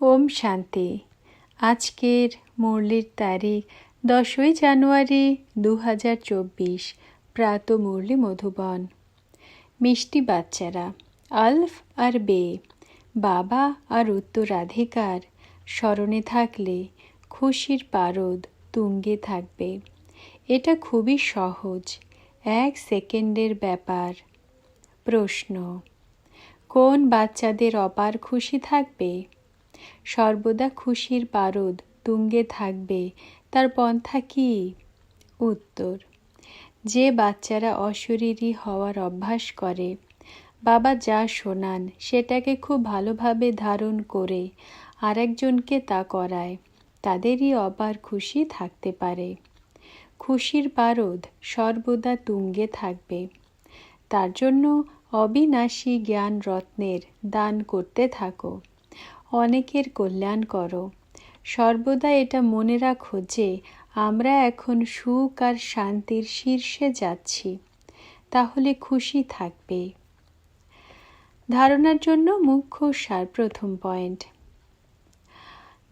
ওম শান্তি। আজকের মুরলির তারিখ দশই জানুয়ারি দু হাজার চব্বিশ, প্রাত মুরলি মধুবন। মিষ্টি বাচ্চারা, আলফ আর বে, বাবা আর উত্তরাধিকার, স্মরণে থাকলে খুশির পারদ তুঙ্গে থাকবে। এটা খুবই সহজ, এক সেকেন্ডের ব্যাপার। প্রশ্ন, কোন বাচ্চাদের অপার খুশি থাকবে? সর্বদা খুশির পারদ তুঙ্গে থাকবে। তার পন্থা কি? উত্তর, যে বাচ্চারা অশরীরী হওয়ার অভ্যাস করে, বাবা যা শোনান সেটাকে খুব ভালোভাবে ধারণ করে, আরেকজনকে তা করায়, তাদেরই অপার খুশি থাকতে পারে। খুশির পারদ সর্বদা তুঙ্গে থাকবে। তার জন্য অবিনাশী জ্ঞান রত্নের দান করতে থাকো। অনেকের কল্যাণ করো। সর্বদা এটা মনে রাখো যে, আমরা এখন সুখ আর শান্তির শীর্ষে যাচ্ছি। তাহলে খুশি থাকবে। ধারণার জন্য মুখ্য সার প্রথম পয়েন্ট।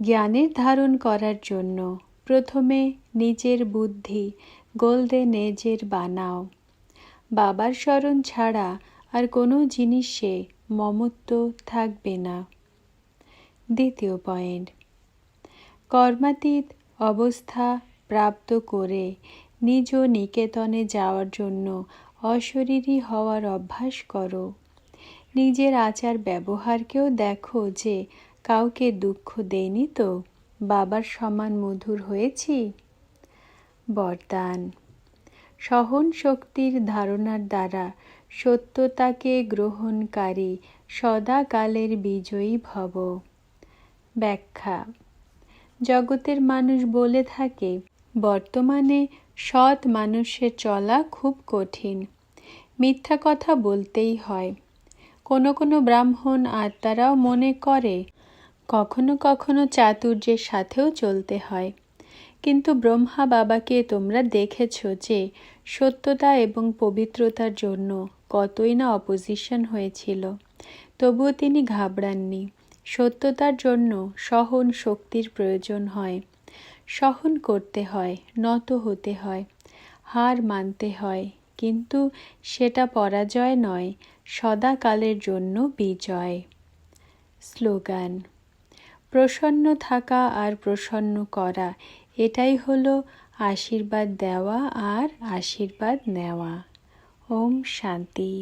জ্ঞানের ধারণ করার জন্য প্রথমে নিজের বুদ্ধি, গোলদে এজের বানাও। বাবার স্মরণ ছাড়া আর কোনো জিনিসে মমত্ব থাকবে না। দ্বিতীয় পয়েন্ট। কর্মাতীত অবস্থা প্রাপ্ত করে নিজ নিকেতনে যাওয়ার জন্য অশরীরী হওয়ার অভ্যাস করো। নিজের আচার ব্যবহারকেও দেখো যে কাউকে দুঃখ দেয়নি তো? বাবার সমান মধুর হয়েছি? বরদান। সহন শক্তির ধারণার দ্বারা সত্যতাকে গ্রহণকারী সদাকালের বিজয়ী ভব। ব্যাখ্যা। জগতের মানুষ বলে থাকে, বর্তমানে সৎ মানুষের চলা খুব কঠিন। মিথ্যা কথা বলতেই হয়। কোনো কোনো ব্রাহ্মণ আত্মারাও মনে করে, কখনো কখনো চাতুর্যের সাথেও চলতে হয়। কিন্তু ব্রহ্মা বাবাকে তোমরা দেখেছ যে, সত্যতা এবং পবিত্রতার জন্য কতই না অপোজিশন হয়েছিল। তবুও তিনি ঘাবড়াননি। সত্যতার জন্য সহন শক্তির প্রয়োজন হয়। সহন করতে হয়, নত হতে হয়, হার মানতে হয়, কিন্তু সেটা পরাজয় নয়, সদাকালের জন্য বিজয়। স্লোগান, প্রসন্ন থাকা আর প্রসন্ন করা, এটাই হলো আশীর্বাদ দেওয়া আর আশীর্বাদ নেওয়া। ওম শান্তি।